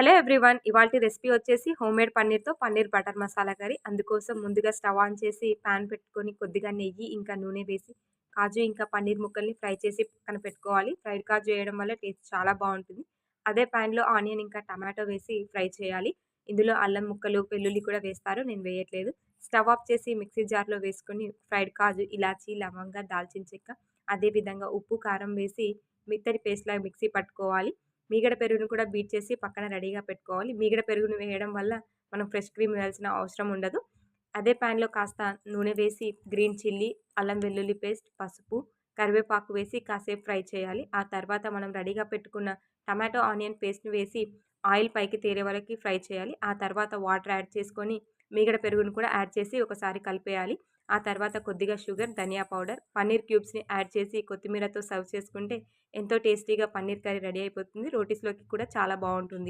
Hello everyone ఇవాళ recipe వచ్చేసి homemade పన్నీర్‌తో పన్నీర్ బటర్ మసాలా కర్రీ. అందుకోసం ముందుగా స్టవ్ ఆన్ చేసి పాన్ పెట్టుకొని కొద్దిగా నెయ్యి, ఇంకా నూనె వేసి కాజు ఇంకా పన్నీర్ ముక్కల్ని ఫ్రై చేసి పక్కన పెట్టుకోవాలి. ఫ్రైడ్ కాజు వేయడం వల్ల టేస్ట్ చాలా బాగుంటుంది అదే ప్యాన్లో ఆనియన్ ఇంకా టమాటో వేసి ఫ్రై చేయాలి. ఇందులో అల్లం ముక్కలు, వెల్లుల్లి కూడా వేస్తారు. నేను వేయట్లేదు. స్టవ్ ఆఫ్ చేసి మిక్సీ జార్‌లో వేసుకొని ఫ్రైడ్ కాజు, ఇలాచీ, లవంగా, దాల్చిన చెక్క, అదే విధంగా ఉప్పు, కారం వేసి మిత్తడి పేస్ట్‌లాగా మిక్సీ పట్టుకోవాలి. మీగడ పెరుగును కూడా బీట్ చేసి పక్కన రెడీగా పెట్టుకోవాలి. మీగడ పెరుగును వేయడం వల్ల మనం ఫ్రెష్ క్రీమ్ వేయాల్సిన అవసరం ఉండదు. అదే ప్యాన్లో కాస్త నూనె వేసి గ్రీన్ చిల్లీ, అల్లం వెల్లుల్లి పేస్ట్, పసుపు, కరివేపాకు వేసి కాసేపు ఫ్రై చేయాలి. ఆ తర్వాత మనం రెడీగా పెట్టుకున్న టమాటో, ఆనియన్ పేస్ట్‌ని వేసి ఆయిల్ పైకి తేలే వరకు ఫ్రై చేయాలి. ఆ తర్వాత వాటర్ యాడ్ చేసుకొని మీగడ పెరుగును కూడా యాడ్ చేసి ఒకసారి కలిపేయాలి. ఆ తర్వాత కొద్దిగా షుగర్, ధనియా పౌడర్, పన్నీర్ క్యూబ్స్‌ని యాడ్ చేసి కొత్తిమీరతో సర్వ్ చేసుకుంటే ఎంతో టేస్టీగా పన్నీర్ కర్రీ రెడీ అయిపోతుంది. రోటీస్‌లోకి కూడా చాలా బాగుంటుంది